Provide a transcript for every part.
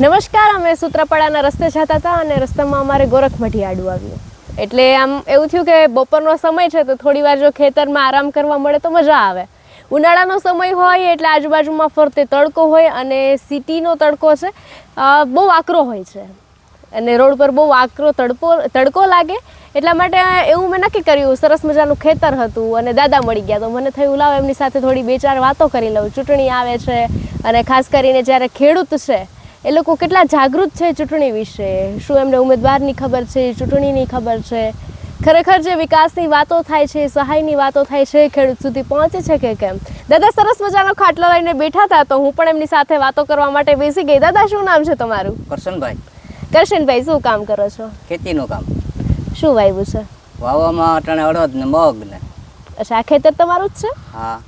નમસ્કાર, અમે સૂત્રાપાડાના રસ્તે જતા હતા અને રસ્તામાં અમારે ગોરખમઠી આડું આવ્યું. એટલે આમ એવું થયું કે બપોરનો સમય છે તો થોડી વાર જો ખેતરમાં આરામ કરવા મળે તો મજા આવે. ઉનાળાનો સમય હોય એટલે આજુબાજુમાં ફરતે તડકો હોય અને સિટીનો તડકો છે બહુ આકરો હોય છે. અને રોડ પર બહુ આકરો તડકો તડકો લાગે. એટલા માટે એવું મેં નક્કી કર્યું, સરસ મજાનું ખેતર હતું અને દાદા મળી ગયા. તો મને થયું, લાવ, એમની સાથે થોડી બે ચાર વાતો કરી લઉં. ચૂંટણી આવે છે અને ખાસ કરીને જ્યારે ખેડૂત છે એ લોકો કેટલા જાગૃત છે ચૂંટણી વિશે? શું એમને ઉમેદવારની ખબર છે ચૂંટણીની ખબર છે? ખરેખર જે વિકાસની વાતો થાય છે સહાયની વાતો થાય છે ખેડૂત સુધી પહોંચે છે કે કેમ? દાદા સરસ મજાનો ખાટલો લઈને બેઠા હતા તો હું પણ એમની સાથે વાતો કરવા માટે બેસી ગઈ. દાદા શું નામ છે તમારું? કરશનભાઈ. કરશનભાઈ શું કામ કરો છો? ખેતીનું કામ. શું વાવ્યું છે? વાવવામાં અટાણે અડદ ને મગ ને. અચ્છા આ ખેતર તમારું જ છે? હા.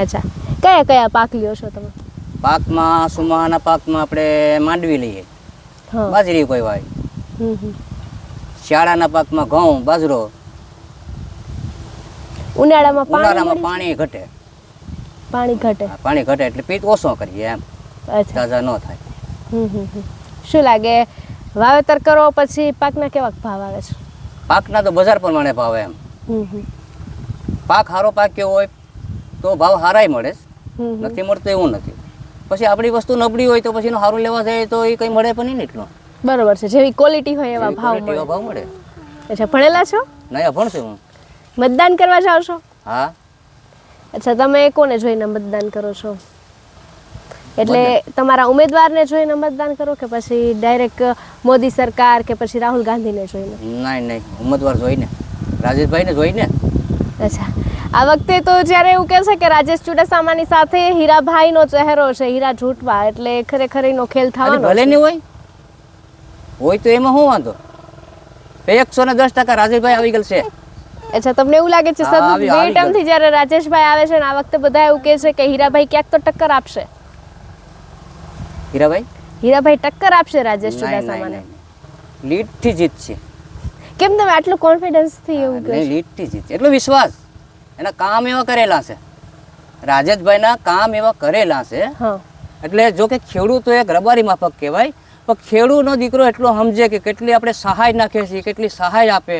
અચ્છા. કયા કયા પાક લ્યો છો તમે? પાકમાં સુમાના પાકમાં આપણે માંડવી લઈએ. બાજરી કોઈ વાય. શિયાળાના પાકમાં ઘઉં બાજરો. ઉનાળામાં પાણી ઉનાળામાં પાણી ઘટે. પાણી ઘટે. પાણી ઘટે એટલે પીત ઓછો કરીએ એમ. તાજા ન થાય. શું લાગે? વાવેતર કરો પછી પાકના કેવા ભાવ આવે છે? પાકના તો બજાર પ્રમાણે ભાવ એમ. પાક સારો પાક પાક્યો હોય તો ભાવ સારાય મળે. નથી મળતો એવું નથી. પછી આપણી વસ્તુ નબળી હોય તો પછી એનું સારું લેવા જાય તો એ કંઈ મળે પણ નહીં એટલું. બરોબર છે જેવી ક્વોલિટી હોય એવા ભાવ એવા મળે. ભાવ મળે. અચ્છા ભણેલા છો? નયા છું હું. મતદાન કરવા જાવ છો? હા. અચ્છા તમે કોને જોઈને મતદાન કરો છો? એટલે તમારા ઉમેદવારને જોઈને મતદાન કરો કે પછી ડાયરેક્ટ મોદી સરકાર કે પછી રાહુલ ગાંધીને જોઈને? નહીં નહીં ઉમેદવાર જોઈને. રાજેશભાઈને જોઈને. અચ્છા. આ વખતે તો જ્યારે એવું કહે છે કે રાજેશ ચુડાસામાની સાથે હીરાભાઈનો ચહેરો છે હીરા જૂટવા એટલે ખરેખર એનો ખેલ થવાનો ભલે નહીં હોય હોય તો એમાં શું વાંધો? એકસો ને દસ ટકા રાજેશભાઈ આવી ગયેલ છે. અચ્છા તમને એવું લાગે છે સતત બે ટર્મથી જ્યારે રાજેશભાઈ આવે છે ને આ વખતે બધા એવું કહે છે કે હીરાભાઈ ક્યાંક તો ટક્કર આપશે. હીરાભાઈ? હીરાભાઈ ટક્કર આપશે રાજેશ ચુડાસામાને. લીડથી જીતશે. કેમ તમે આટલું કોન્ફિડન્સથી એવું કહો? લીડથી જીતશે. એટલો વિશ્વાસ. એના કામ એવા કરેલા છે. રાજેશભાઈના કામ એવા કરેલા છે. એટલે જો કે ખેડૂતો એક રબારી માફક કહેવાય પણ ખેડૂતનો દીકરો એટલો સમજે કે કેટલી આપણે સહાય નાખીએ છીએ કેટલી સહાય આપે.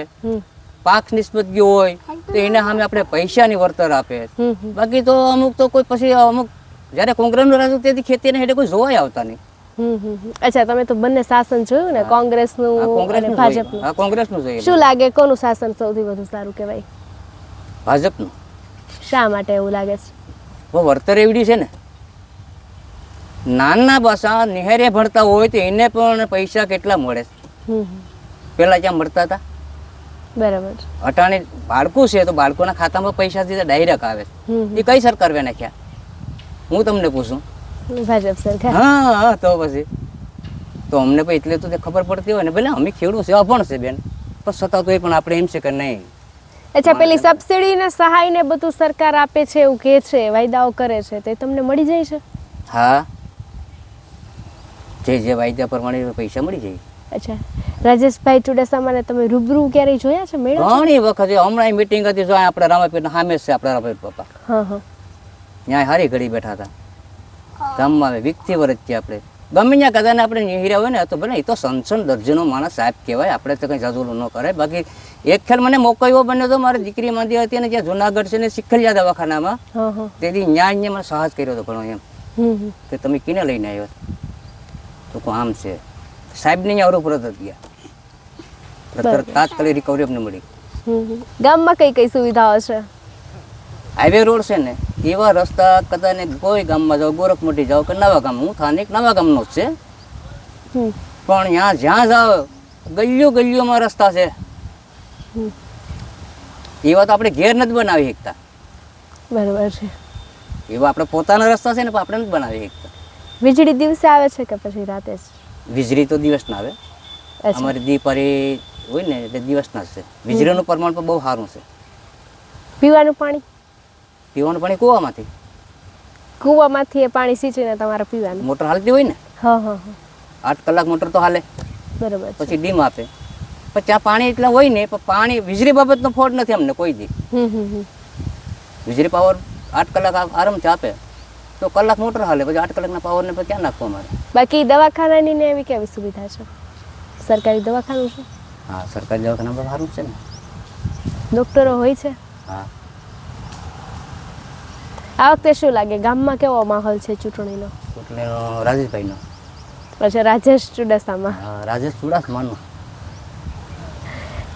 પાક નિસ્બત ગયો હોય તો એના સામે આપણે પૈસાની વળતર આપે. બાકી તો અમુક તો કોઈ પછી અમુક જ્યારે કોંગ્રેસનું રાજ તેથી ખેતીને હેઠે કોઈ જોવાય આવતા નહીં. અચ્છા તમે તો બંને શાસન જોયું ને કોંગ્રેસ કોંગ્રેસનું અને કોંગ્રેસનું ભાજપનું. હા કોંગ્રેસનું જોઈએ શું લાગે કોનું શાસન સૌથી વધુ સારું કહેવાય? ભાજપનું? શા માટે એવું લાગે છે? બહુ વળતર એવડી છે ને. નાના ભાષા નિહારે ભણતા હોય તો એને પણ પૈસા કેટલા મળે છે? હમ. ક્યાં મળતા હતા? બરાબર. અટાણે બાળકો છે તો બાળકોના ખાતામાં પૈસા સીધા ડાયરેક્ટ આવે છે. એ કઈ સરકાર નાખ્યા હું તમને પૂછું. ભાજપ સરકાર. હા હા તો પછી. તો અમને પણ એટલે તો ખબર પડતી હોય ને. ભલે અમે ખેડૂત છે પણ છે બેન. પણ છતાં તો એ પણ આપણે એમ છે કે નહીં. અચ્છા પેલી સબસિડી ને સહાય ને બધું સરકાર આપે છે એવું કહે છે વાયદાઓ કરે છે તે તમને મળી જાય છે? હા. જે જે વાયદા પ્રમાણે પૈસા મળી જાય. અચ્છા. રાજેશભાઈ ચુડાસમાને તમે રૂબરૂ ક્યારેય જોયા છે મેળા ઘણી વખત હમણાં મીટિંગ હતી જો આપણે રામાપીરના સામે છે આપણા રામાપીર પપ્પા. હા હા. ત્યાં હારી ઘડી બેઠા હતા. ગામમાં વીકથી વર્ષથી આપણે. ગમે ત્યાં કદાચ આપણે નિહિર્યા હોય ને તો ભલે એ તો સંસન દર્જનો માણસ સાહેબ કહેવાય આપણે તો કંઈ જાજુલું ન કરાય. બાકી એક ખેલ મને મોકો એવો બન્યો હતો મારી દીકરી માંદી હતી અને જ્યાં જુનાગઢ છે ને શીખલિયા દવાખાનામાં તેથી ન્યાય અહીંયા મને સાહસ કર્યો હતો ઘણો એમ. કે તમે કિને લઈને આવ્યો? તો કહું આમ છે. સાહેબને અહીંયા અવરો પરત જ ગયા. તાત્કાલિક રિકવરી અમને મળી. ગામમાં કઈ કઈ સુવિધાઓ છે? હાઈવે રોડ છે ને એવા રસ્તા કદાચ કોઈ ગામમાં જાઓ ગોરખમટી જાઓ કે નવા ગામ હું સ્થાનિક નવા ગામનો જ છે. પણ ત્યાં જ્યાં જાઓ ગલ્યો ગલ્યોમાં રસ્તા છે. એવા તો આપણે ઘેર નથી બનાવી શકતા. બરાબર છે. એવા આપણે પોતાના રસ્તા છે ને પણ આપણે નથી બનાવી શકતા. વીજળી દિવસે આવે છે કે પછી રાતે? વીજળી તો દિવસ ના આવે. અમારી દીપારી હોય ને એટલે દિવસના જ છે. વીજળીનું પ્રમાણ પણ બહુ સારું છે. પીવાનું પાણી? પીવાનું પાણી કૂવામાંથી. કૂવામાંથી એ પાણી સિંચીને તમારે પીવાનું. મોટર હાલતી હોય ને? હા હા આઠ કલાક મોટર તો હાલે. બરાબર પછી ડીમ આપે. પણ ત્યાં પાણી એટલા હોય ને પણ પાણી વીજળી બાબતનો ફોડ નથી અમને કોઈ દી. હમ હમ હમ. વીજળી પાવર આઠ કલાક આ- આરામથી આપે. તો કલાક મોટર હાલે પછી આઠ કલાકના પાવરને પછી ક્યાં નાખવા મારે બાકી દવાખાનાની ને એવી કેવી સુવિધા છે? સરકારી દવાખાનું છે? હા સરકારી દવાખાના સારું છે ને. ડોક્ટરો હોય છે? હા. આ વખતે શું લાગે? ગામમાં કેવો માહોલ છે ચૂંટણીનો? ચૂંટણીનો રાજેશભાઈનો. પછી રાજેશ ચુડાસામાં રાજેશ ચુડાસમાનો.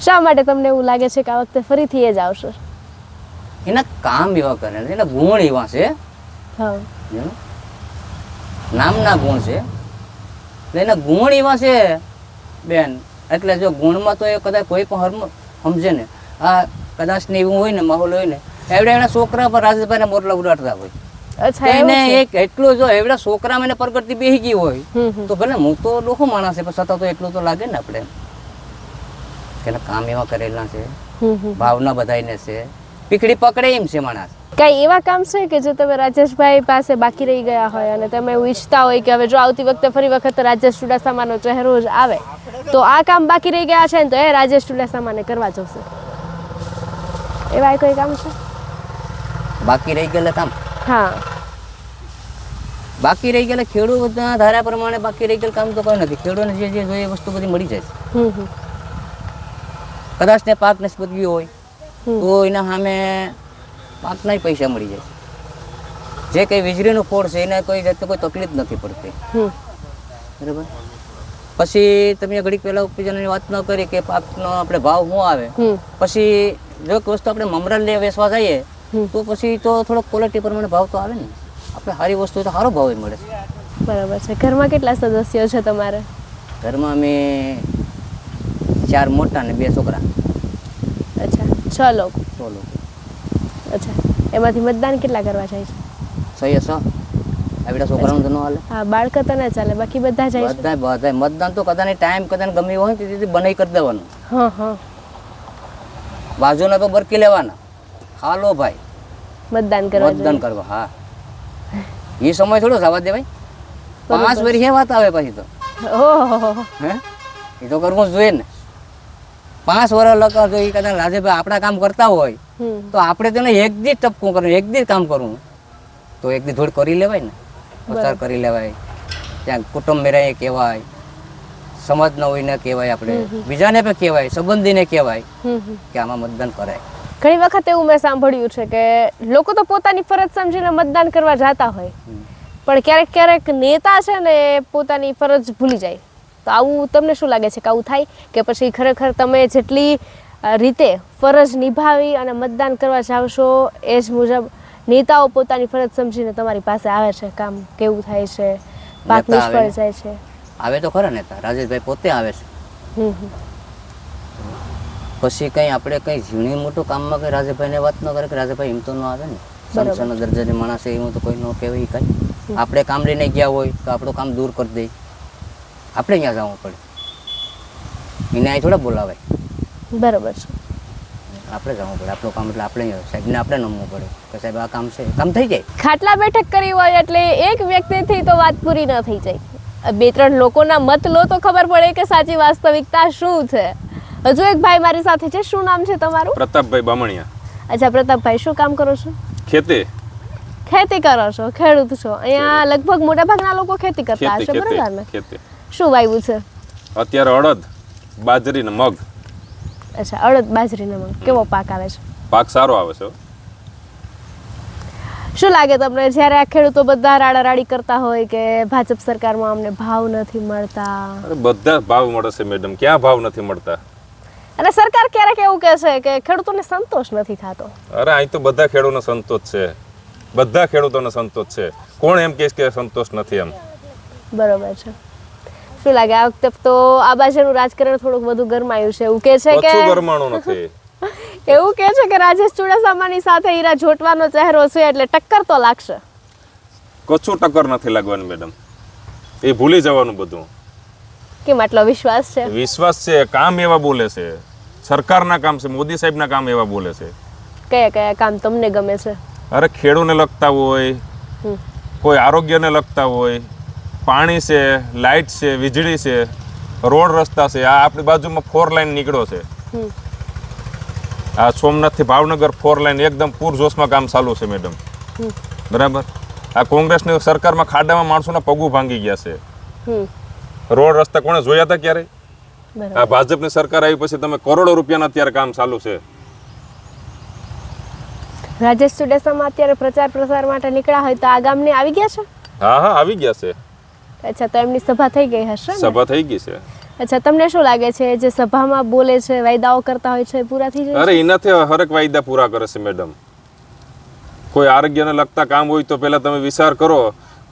શા માટે તમને એવું લાગે છે કે આ વખતે ફરીથી એ જ આવશે? એના કામ એવા કરે એના ગુણ એવા છે. હા. નામના ગુણ છે. એના ગુણ એવા છે બેન. એટલે જો ગુણમાં તો એ કદાચ કોઈ પણ હર્મ સમજે ને. આ કદાચ ને એવું હોય ને માહોલ હોય ને એવડે એના છોકરા પર રાજેશભાઈને મોરલા ઉડાડતા હોય. એને એક એટલું જો એવડા ગઈ હોય તો ભલે હું તો લોકો માણસ છે પણ છતાં તો એટલું તો લાગે ને આપણે. કે કામ એવા કરેલા છે હમ હમ. ભાવના બધાઈને છે. પીકડી પકડે એમ છે માણસ. કઈ એવા કામ છે કે જે તમે રાજેશભાઈ પાસે બાકી રહી ગયા હોય અને તમે એવું ઈચ્છતા હોય કે હવે જો આવતી વખતે ફરી વખત રાજેશ ચુડાસમાનો ચહેરો જ આવે તો આ કામ બાકી રહી ગયા છે ને તો એ રાજેશ ચુડાસમાને કરવા જશે. એવા કોઈ કામ છે? બાકી રહી ગયેલા કામ હા. બાકી રહી ગયેલા ખેડૂતના ધારા પ્રમાણે બાકી રહી ગયેલા કામ તો કોઈ નથી. ખેડૂતને જે જે જોઈએ વસ્તુ બધી મળી જાય છે. કદાચ ને પાક નિષ્પત્તિ હોય તો એના સામે પાકના પૈસા મળી જાય જે કંઈ વીજળીનું ફોડ છે એને કોઈ જાતની કોઈ તકલીફ નથી પડતી. બરાબર? પછી તમે ઘડીક પહેલા ઉપજનની વાત ન કરી કે પાકનો આપણે ભાવ શું આવે? પછી જો વસ્તુ આપણે મમરા લે વેચવા જઈએ. તો પછી તો થોડોક ક્વોલિટી પ્રમાણે ભાવ તો આવે ને. આપણે સારી વસ્તુ તો સારો ભાવ મળે. બરાબર છે. ઘરમાં કેટલા સદસ્યો છે તમારે? ઘરમાં અમે ચાર મોટા ને બે છોકરા. અચ્છા છ લોકો? છ લોકો. અચ્છા એમાંથી મતદાન કેટલા કરવા જાય છે? સહી છ સો આવડા છોકરાનું તો ન હાલે. હા બાળક તો ના ચાલે બાકી બધા જાય બધા બધા મતદાન તો કદાચ ટાઈમ કદાચ ગમે હોય ને તેથી બનાવી કરી દેવાનું. હા હા. બાજુના તો બરકી લેવાના. હાલો ભાઈ. મતદાન કરવા મતદાન કરવા હા. એ સમય થોડો જવા દે ભાઈ. પાંચ વર્ષે વાત આવે પછી તો. હે? એ તો કરવું જોઈએ ને. પાંચ વર્ષ લગા જો એ કદાચ રાજેભાઈ આપણા કામ કરતા હોય તો આપણે તેને એક દી ટપકું કરવું એક દી કામ કરવું. તો એક દી થોડી કરી લેવાય ને. પ્રચાર કરી લેવાય. ત્યાં કુટુંબ મેરાય કહેવાય સમાજના હોઈને કહેવાય આપણે. બીજાને પણ કહેવાય સંબંધીને કહેવાય કે આમાં મતદાન કરાય. ઘણી વખત એવું મેં સાંભળ્યું છે કે લોકો તો પોતાની ફરજ સમજીને મતદાન કરવા જતા હોય. પણ ક્યારેક ક્યારેક નેતા છે ને પોતાની ફરજ ભૂલી જાય. તો આવું તમને શું લાગે છે કે આવું થાય? કે પછી ખરેખર તમે જેટલી રીતે ફરજ નિભાવી અને મતદાન કરવા જાવશો એ જ મુજબ નેતાઓ પોતાની ફરજ સમજીને તમારી પાસે આવે છે? કામ કેવું થાય છે? પાક નિષ્ફળ જાય છે? આવે તો ખરા નેતા. રાજેશભાઈ પોતે આવે છે. પછી કંઈ આપણે કંઈ ઝીણી મોટું કામમાં કંઈ રાજેભાઈને વાત ન કરે કે રાજાભાઈ એમ તો ન આવે ને. સંસારના દરજ્જાની માણસ એવું તો કોઈ ન કહેવાય કંઈ. આપણે કામ લઈને ગયા હોય તો આપણું કામ દૂર કરી દે. આપણે અહીંયા જવું પડે. એને અહીં થોડા બોલાવાય. બરાબર છે. આપણે જવું પડે. આપણું કામ એટલે આપણે સાહેબને આપણે નમવું પડે કે સાહેબ આ કામ છે. કામ થઈ જાય? ખાટલા બેઠક કરી હોય એટલે એક વ્યક્તિથી તો વાત પૂરી ન થઈ જાય. બે ત્રણ લોકોના મત લો તો ખબર પડે કે સાચી વાસ્તવિકતા શું છે. હજુ એક ભાઈ મારી સાથે છે. શું નામ છે તમારું? પ્રતાપભાઈ બામણિયા. અચ્છા પ્રતાપભાઈ શું કામ કરો છો? ખેતી. ખેતી કરો છો. ખેડૂત છો. અહીંયા લગભગ મોટા ભાગના લોકો ખેતી કરતા હશે બરાબર ને? શું વાવ્યું છે? અત્યારે અડદ બાજરી ને મગ. અચ્છા અડદ બાજરીનો મગ. કેવો પાક આવે છે? પાક સારો આવે છે શું લાગે તમને જ્યારે આ ખેડૂતો બધા રાડારાડી કરતા હોય કે ભાજપ સરકારમાં અમને ભાવ નથી મળતા? બધા ભાવ મળે છે મેડમ. ક્યાં ભાવ નથી મળતા? અને સરકાર ક્યારેક એવું કહે છે કે ખેડૂતોને સંતોષ નથી થતો. અરે અહીં તો બધા ખેડૂતોને સંતોષ છે. બધા ખેડૂતોને સંતોષ છે. કોણ એમ કહે કે સંતોષ નથી એમ? બરોબર છે. શું લાગે? આ વખતે તો આ બાજુનું રાજકારણ થોડુંક વધુ ગરમાયું છે. એવું કે છે કે ગરમાણું નથી. એવું કે છે કે રાજેશ ચુડાસામાની સાથે હીરા જોટવાનો ચહેરો છે એટલે ટક્કર તો લાગશે. કોચું ટક્કર નથી લાગવાની મેડમ. એ ભૂલી જવાનું બધું. કેમ આટલો વિશ્વાસ છે? વિશ્વાસ છે કામ એવા બોલે છે. સરકારના કામ છે મોદી સાહેબના કામ એવા બોલે છે. કયા કયા કામ તમને ગમે છે? અરે ખેડૂને લગતા હોય. કોઈ આરોગ્યને લગતા હોય પાણી છે લાઇટ છે વીજળી છે રોડ રસ્તા છે આ આપણી બાજુમાં ફોર લાઇન નીકળ્યો છે. આ સોમનાથથી ભાવનગર ફોર લાઇન એકદમ પૂરજોશમાં કામ ચાલુ છે મેડમ. બરાબર? આ કોંગ્રેસની સરકારમાં ખાડામાં માણસોના પગું ભાંગી ગયા છે. રોડ રસ્તા કોણે જોયા હતા ક્યારે બરાબર આ ભાજપની સરકાર આવી પછી તમે કરોડો રૂપિયાના અત્યારે કામ ચાલુ છે. રાજેશ ચુડાસમા અત્યારે પ્રચાર પ્રસાર માટે નીકળ્યા હોય તો આ ગામને આવી ગયા છો? હા હા આવી ગયા છે. અચ્છા તો એમની સભા થઈ ગઈ હશે સભા થઈ ગઈ છે. અચ્છા તમને શું લાગે છે જે સભામાં બોલે છે વાયદાઓ કરતા હોય છે પૂરા થઈ જાય અરે એનાથી હરેક વાયદા પૂરા કરે છે મેડમ. કોઈ આરોગ્યને લગતા કામ હોય તો પહેલા તમે વિચાર કરો.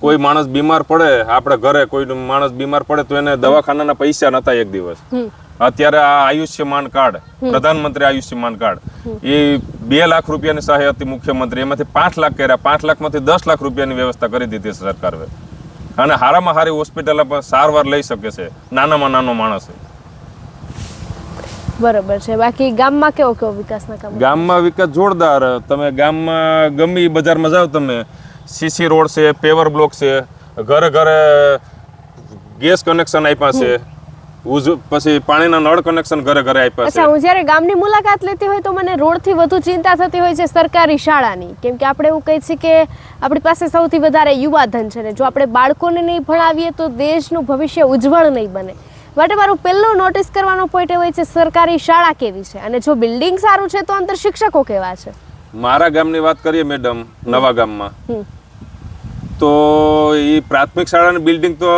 કોઈ માણસ બીમાર પડે આપણે ઘરે કોઈ માણસ બીમાર પડે તો એને દવાખાનાના પૈસા નતા એક દિવસ. અત્યારે આ આયુષ્યમાન કાર્ડ પ્રધાનમંત્રી આયુષ્યમાન કાર્ડ એ બે લાખ રૂપિયાની સહાય હતી મુખ્યમંત્રી એમાંથી પાંચ લાખ કર્યા પાંચ લાખમાંથી દસ લાખ રૂપિયાની વ્યવસ્થા કરી દીધી સરકારે અને હારામાં હારી હોસ્પિટલ પણ સારવાર લઈ શકે છે નાનામાં નાનો માણસ. બરાબર છે. બાકી ગામમાં કેવો કેવો વિકાસના કામ? ગામમાં વિકાસ જોરદાર. તમે ગામમાં ગમે બજારમાં જાઓ તમે સીસી રોડ છે પેવર બ્લોક છે ઘરે ઘરે ગેસ કનેક્શન આપ્યા છે પછી પાણીના નળ કનેક્શન ઘરે ઘરે આપ્યા છે. અચ્છા હું જ્યારે ગામની મુલાકાત લેતી હોય તો મને રોડથી વધુ ચિંતા થતી હોય છે સરકારી શાળાની. કેમ કે આપણે એવું કહીએ છીએ કે આપણી પાસે સૌથી વધારે યુવા ધન છે ને જો આપણે બાળકોને નહીં ભણાવીએ તો દેશનું ભવિષ્ય ઉજ્જવળ નહીં બને. માટે મારું પહેલો નોટિસ કરવાનો પોઈન્ટ એ હોય છે સરકારી શાળા કેવી છે? અને જો બિલ્ડિંગ સારું છે તો અંતર શિક્ષકો કેવા છે? મારા ગામની વાત કરીએ મેડમ નવા ગામમાં. તો એ પ્રાથમિક શાળાની બિલ્ડિંગ તો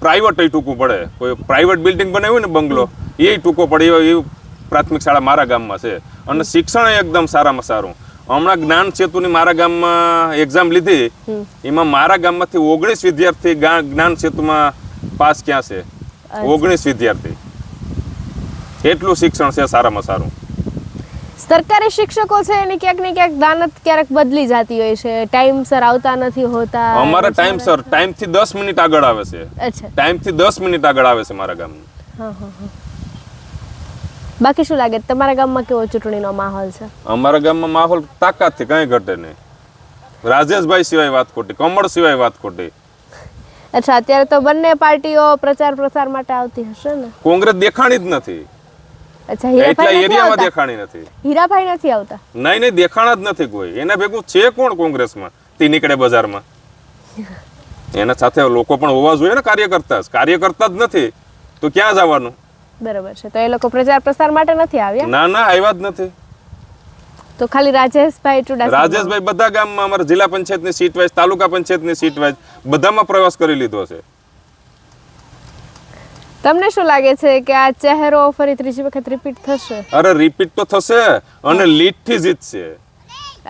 પ્રાઇવેટ ટૂંકું પડે. કોઈ પ્રાઇવેટ બિલ્ડિંગ બનાવ્યું ને બંગલો એ ટૂંકો પડે. એ પ્રાથમિક શાળા મારા ગામમાં છે. અને શિક્ષણ એકદમ સારામાં સારું. હમણાં જ્ઞાન સેતુની મારા ગામમાં એક્ઝામ લીધી. એમાં મારા ગામમાંથી ઓગણીસ વિદ્યાર્થી જ્ઞાન સેતુમાં પાસ ક્યાં છે? ઓગણીસ વિદ્યાર્થી. એટલું શિક્ષણ છે સારામાં સારું. સરકારી શિક્ષકો છે એની ક્યાંક ને ક્યાંક દાનત ક્યારેક બદલી જતી હોય છે. ટાઈમસર આવતા નથી હોતા. અમારા ટાઈમ સર ટાઈમથી દસ મિનિટ આગળ આવે છે. અચ્છા. ટાઈમથી દસ મિનિટ આગળ આવે છે મારા ગામ હા હા હા. બાકી શું લાગે? તમારા ગામમાં કેવો ચૂંટણીનો માહોલ છે? અમારા ગામમાં માહોલ તાકાતથી કંઈ ઘટે નહીં. રાજેશભાઈ સિવાય વાત ખોટી કમળ સિવાય વાત ખોટી. અચ્છા અત્યારે તો બંને પાર્ટીઓ પ્રચાર પ્રસાર માટે આવતી હશે ને? કોંગ્રેસ દેખાણી જ નથી. અચ્છા હીરાભાઈ એરિયામાં દેખાણી નથી. હીરાભાઈ નથી આવતા? નહીં નહીં દેખાણા જ નથી કોઈ. એના ભેગું છે કોણ કોંગ્રેસમાં? તે નીકળે બજારમાં. એના સાથે લોકો પણ હોવા જોઈએ ને કાર્યકર્તા. કાર્યકર્તા જ નથી. તો ક્યાં જવાનું? બરાબર છે. તો એ લોકો પ્રચાર પ્રસાર માટે નથી આવ્યા? ના ના આવ્યા જ નથી. તો ખાલી રાજેશભાઈ ચુડાસમા. રાજેશભાઈ બધા ગામમાં અમારા જિલ્લા પંચાયતની સીટ વાઇઝ તાલુકા પંચાયતની સીટ વાઇઝ બધામાં પ્રવાસ કરી લીધો છે. તમને શું લાગે છે કે આ ચહેરો ફરી ત્રીજી વખત રિપીટ થશે? અરે રિપીટ તો થશે અને લીડથી જીતશે.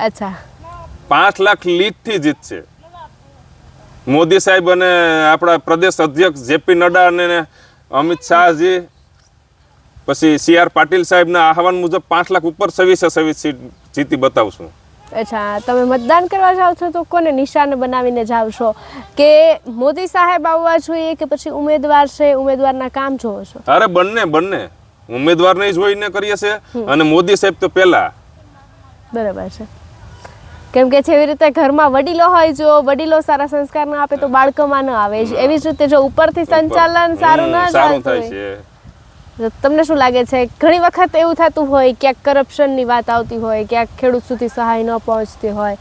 અચ્છા. પાંચ લાખ લીડથી જીતશે. મોદી સાહેબ અને આપણા પ્રદેશ અધ્યક્ષ જેપી નડ્ડા અને અમિત શાહજી પછી સી આર પાટીલ સાહેબના આહવાન મુજબ પાંચ લાખ ઉપર સવીસે છવ્વીસ સીટ જીતી બતાવશું અચ્છા તમે મતદાન કરવા જાઓ છો તો કોને નિશાન બનાવીને જાઓ છો? કે મોદી સાહેબ આવવા જોઈએ કે પછી ઉમેદવાર છે ઉમેદવારના કામ જોવો છો? અરે બંને બંને. ઉમેદવારને જોઈને કરીએ છે અને મોદી સાહેબ તો પહેલા. બરાબર છે. કેમ કે જેવી રીતે ઘરમાં વડીલો હોય જો વડીલો સારા સંસ્કાર ના આપે તો બાળકોમાં ન આવે. એવી જ રીતે જો ઉપરથી સંચાલન સારું ના સારું થાય છે. તમને શું લાગે છે? ઘણી વખત એવું થતું હોય ક્યાંક કરપ્શનની વાત આવતી હોય ક્યાંક ખેડૂત સુધી સહાય ન પહોંચતી હોય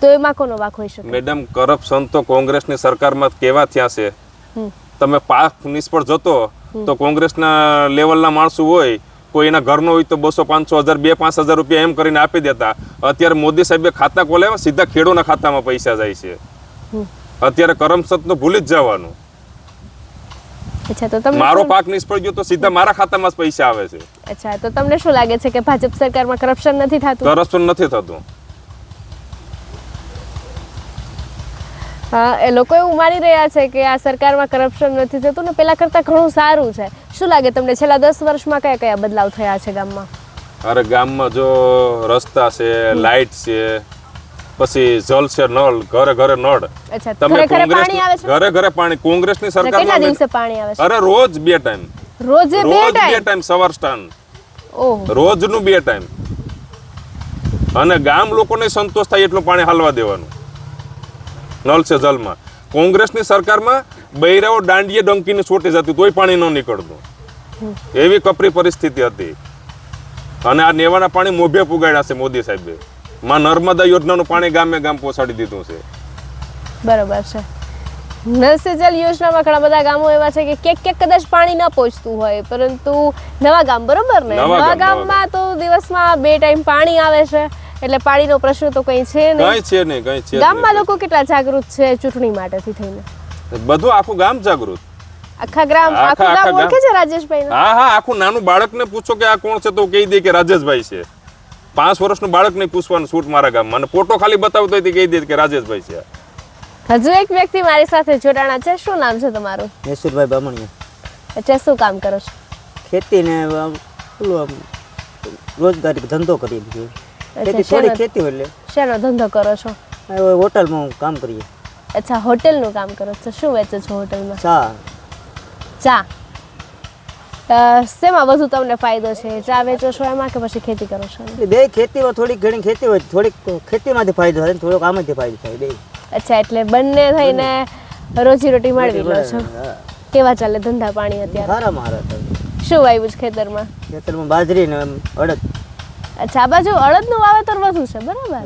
તો એમાં કોનો વાક હોઈ શકે? મેડમ કરપ્શન તો કોંગ્રેસની સરકારમાં કેવા થયા છે? તમે પાક નિષ્ફળ જતો તો કોંગ્રેસના લેવલના માણસો હોય કોઈ એના ઘરનો હોય તો બસો પાંચસો હજાર બે પાંચ હજાર રૂપિયા એમ કરીને આપી દેતા. અત્યારે મોદી સાહેબે ખાતા ખોલાવ્યા સીધા ખેડૂતના ખાતામાં પૈસા જાય છે. અત્યારે કરમસદ તો ભૂલી જ જવાનું. અચ્છા તો તમને મારો પાક નિષ્ફળ ગયો તો સીધા મારા ખાતામાં જ પૈસા આવે છે. અચ્છા તો તમને શું લાગે છે કે ભાજપ સરકારમાં કરપ્શન નથી થતું? કરપ્શન નથી થતું. હા એ લોકો એવું માની રહ્યા છે કે આ સરકારમાં કરપ્શન નથી થતું ને પેલા કરતાં ઘણું સારું છે. શું લાગે તમને છેલ્લા દસ વર્ષમાં કયા કયા બદલાવ થયા છે ગામમાં? અરે ગામમાં જો રસ્તા છે લાઇટ છે પછી જલ છે નળ ઘરે ઘરે નળ. તમે ઘરે ઘરે કોંગ્રેસ ઘરે ઘરે પાણી કોંગ્રેસની અને કેટલા દિવસે પાણી આવે છે? અરે રોજ બે ટાઈમ. રોજે બે ટાઈમ? સવાર સ્ટાન. રોજનું બે ટાઈમ. અને ગામ લોકોને સંતોષ થાય એટલું પાણી હાલવા દેવાનું. નલ છે જલમાં. કોંગ્રેસની સરકારમાં બૈરાઓ દાંડીએ ડંકીને છોટી જતી તોય પાણી ન નીકળતું. એવી કપરી પરિસ્થિતિ હતી. અને આ નેવાના પાણી મોભે પુગાડ્યા છે મોદી સાહેબે. માં નર્મદા યોજનાનું પાણી ગામે ગામ પહોંચાડી દીધું છે. બરોબર છે. સે જલ યોજનામાં ઘણા બધા ગામો એવા છે કે ક્યાંક ક્યાંક કદાચ પાણી ન પહોંચતું હોય પરંતુ નવા ગામ બરોબર ને? નવા ગામ, નવા નવા ગામમાં તો દિવસમાં બે ટાઈમ પાણી આવે છે એટલે પાણીનો પ્રશ્ન તો કંઈ છે નહીં. કઈ છે નહીં કઈ છે ગામમાં. લોકો કેટલા જાગૃત છે ચૂંટણી માટેથી થઈને? બધું આખું ગામ જાગૃત. આખા ગ્રામ આખા- ગામ. ઓળખે છે રાજેશભાઈ હા હા આખું નાનું બાળકને પૂછો કે આ કોણ છે તો કહી દે કે રાજેશભાઈ છે. પાંચ વર્ષનું બાળક નહીં પૂછવાનું શૂટ મારા ગામમાં. અને ફોટો ખાલી બતાવતો હોય કહી દે કે રાજેશભાઈ છે. હજુ એક વ્યક્તિ મારી સાથે જોડાણા છે. શું નામ છે તમારું? મેસુરભાઈ બામણીયા. અચ્છા શું કામ કરો છો? ખેતી ને રોજગારી ધંધો કરી દીધો ખેતી થોડી ખેતી હોય એટલે. શેનો ધંધો કરો છો? આ હોટલમાં કામ કરીએ. અચ્છા હોટલનું કામ કરો છો. શું વેચો છો હોટલમાં? ચા. ચા. શેમાં વધુ તમને ફાયદો છે? ચા વેચો છો એમાં કે પછી ખેતી કરો છો? બે ખેતીમાં થોડીક ઘણી ખેતી હોય થોડીક ખેતીમાંથી ફાયદો થાય થોડોક આમાંથી ફાયદો થાય બે. અચ્છા એટલે બંને થઈને રોજી રોટી મેળવી લો છો. કેવા ચાલે ધંધા પાણી અત્યારે? સારા મારા શું વાવ્યું છે ખેતરમાં? ખેતરમાં બાજરી ને અડદ. અચ્છા આ બાજુ અડદનું વાવેતર વધુ છે બરાબર?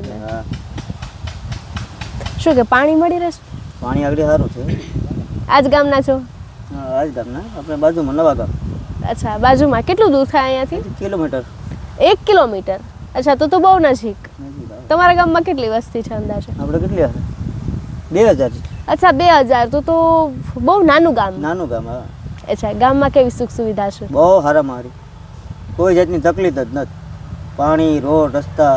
શું કે પાણી મળી રહેશે? પાણી આગળ સારું છે. આજ ગામના છો? આજ ગામના. આપણે બાજુમાં નવા ગામ. અચ્છા બાજુમાં કેટલું દૂર થાય અહીંયાથી? કિલોમીટર. એક કિલોમીટર? અચ્છા તો તો બહુ નજીક. તમારા ગામમાં કેટલી વસ્તી છે અંદાજે? આપણે કેટલી હશે બે હજાર. અચ્છા બે હજાર. તો તો બહુ નાનું ગામ. નાનું ગામ અચ્છા ગામમાં કેવી સુખ સુવિધા છે? બહુ સારા મારી કોઈ જાતની તકલીફ જ નથી. પાણી રોડ રસ્તા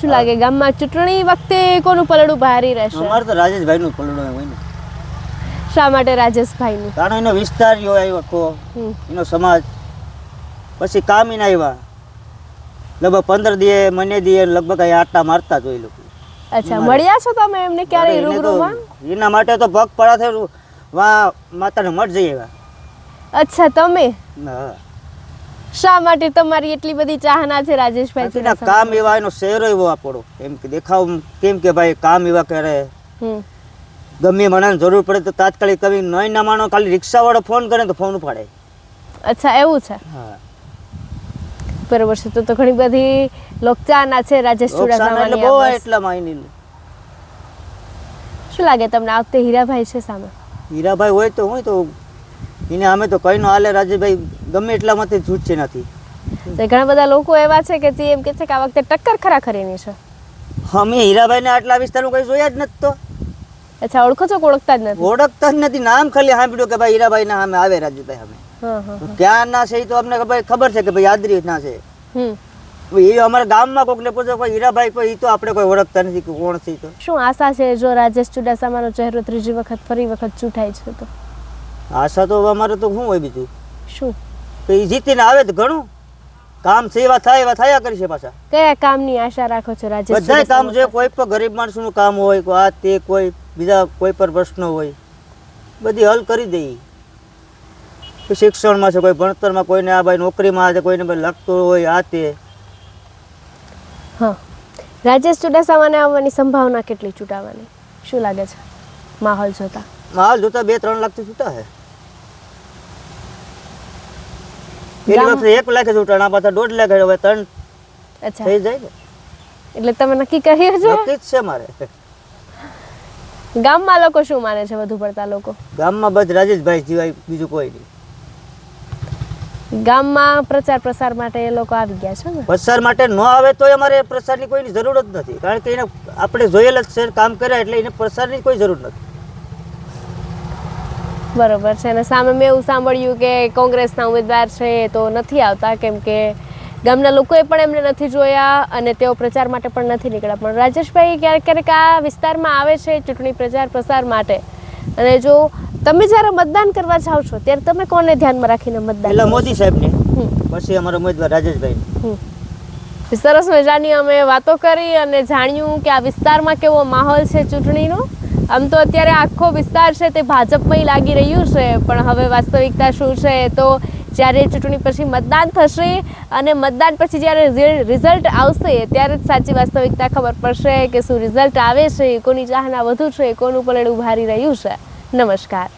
શું લાગે ગામમાં ચૂંટણી વખતે કોનું પલડું ભારી રહેશે? અમારે તો રાજેશભાઈનું પલડું હોય ને. શા માટે રાજેશભાઈનું? કારણ એનો વિસ્તાર જો આવ્યો આખો એનો સમાજ. પછી કામીને આવ્યા. લગભગ પંદર દિયે મને દિયે લગભગ અહીં આટા મારતા જોઈ લોકો. અચ્છા મળ્યા છો તમે એમને ક્યારે રૂબરૂમાં? એના માટે તો ભગ પડા થયું વા માતાને મઠ જઈ આવ્યા. અચ્છા તમે? શા માટે તમારી એટલી બધી ચાહના છે રાજેશભાઈ કામ એવા એનો શહેરો એવો આપણો. એમ કે દેખાવ કેમ કે ભાઈ કામ એવા કરે. હમ. ગમે મણાને જરૂર પડે તો તાત્કાલિક કવિ નહીં ના માનો ખાલી રિક્ષાવાળો ફોન કરે તો ફોન ઉપાડે. અચ્છા એવું છે? હા. બરોબર છે તો તો ઘણી બધી લોકચાના છે રાજેશ નુકસાન એટલે બહુ એટલા એની શું લાગે તમને આ વખતે હીરાભાઈ છે સામે? હીરાભાઈ હોય તો હોય તો એને અમે તો કઈ નો હાલે રાજેભાઈ ગમે એટલા એટલામાંથી છૂટશે નથી તો ઘણા બધા લોકો એવા છે કે જે એમ કે છે કે આ વખતે ટક્કર ખરા ખરીની છે. અમે હીરાભાઈને આટલા વિસ્તારનું કઈ જોયા જ નથી તો. અચ્છા ઓળખો છો કે ઓળખતા જ નથી? ઓળખતા જ નથી. નામ ખાલી સાંભળ્યું કે ભાઈ હીરાભાઈ ના અમે આવે રાજુભાઈ હા ક્યાં ના છે તો અમને ખબર છે કે ભાઈ યાદરી ના છે. એ અમારા ગામમાં કોકને પૂછો કોઈ હીરાભાઈ કોઈ તો આપણે કોઈ ઓળખતા નથી કે કોણ છે તો. શું આશા છે જો રાજેશ ચુડાસામાનો ચહેરો ત્રીજી વખત ફરી વખત ચૂંટાય છે તો? આશા તો અમારે તો શું હોય બીજું? શું? તો એ જીતીને આવે તો ઘણું. કામ છે એવા થાય એવા થયા કરી છે પાછા. કયા કામની આશા રાખો છો રાજેશ બધા કામ ચુડાસમા? કોઈ પણ ગરીબ માણસનું કામ હોય કોઈ આ તે કોઈ. બીજા કોઈ પણ પ્રશ્ન હોય બધી હલ કરી દઈએ શિક્ષણમાં છે કોઈ ભણતરમાં કોઈને આ ભાઈ નોકરીમાં છે કોઈને ભાઈ લખતું હોય આ તે. હા. રાજેશ ચુડાસામાને આવવાની સંભાવના કેટલી ચૂંટાવાની? શું લાગે છે? માહોલ જોતા. માહોલ જોતા બે ત્રણ લાખ તો છૂટા પેલી વખતે એક લાખ છૂટા પાછા દોઢ લાખ હવે ત્રણ થઈ જાય ને. એટલે તમે નક્કી કર્યું છે? નક્કી જ છે મારે. ગામમાં લોકો શું માને છે વધુ પડતા લોકો? ગામમાં બસ રાજેશભાઈ સિવાય બીજું કોઈ નહીં. ગામમાં પ્રચાર પ્રસાર માટે એ લોકો આવી ગયા છે ને? પ્રસાર માટે ન આવે તો અમારે પ્રસારની કોઈની જરૂર જ નથી. કારણ કે એને આપણે જોયેલ જ છે કામ કર્યા એટલે એને પ્રસારની કોઈ જરૂર નથી. બરોબર છે. અને સામે મેં એવું સાંભળ્યું કે કોંગ્રેસના ઉમેદવાર છે તો નથી આવતા કેમ કે ગામના લોકોએ પણ એમને નથી જોયા અને તેઓ પ્રચાર માટે પણ નથી નીકળ્યા. પણ રાજેશભાઈ ક્યારેક ક્યારેક આ વિસ્તારમાં આવે છે ચૂંટણી પ્રચાર પ્રસાર માટે. અને જો તમે જ્યારે મતદાન કરવા જાઓ છો ત્યારે તમે કોને ધ્યાનમાં રાખીને મતદાન પહેલા મોદી સાહેબને પછી અમારા ઉમેદવાર રાજેશભાઈ. સરસ મજાની અમે વાતો કરી અને જાણ્યું કે આ વિસ્તારમાં કેવો માહોલ છે ચૂંટણીનો. આમ તો અત્યારે આખો વિસ્તાર છે તે ભાજપમાં લાગી રહ્યું છે પણ હવે વાસ્તવિકતા શું છે? તો જ્યારે ચૂંટણી પછી મતદાન થશે અને મતદાન પછી જ્યારે રિઝલ્ટ આવશે, ત્યારે જ સાચી વાસ્તવિકતા ખબર પડશે કે શું રિઝલ્ટ આવે છે, કોની ચાહના વધુ છે, કોનું પલડું ભારી રહ્યું છે. નમસ્કાર.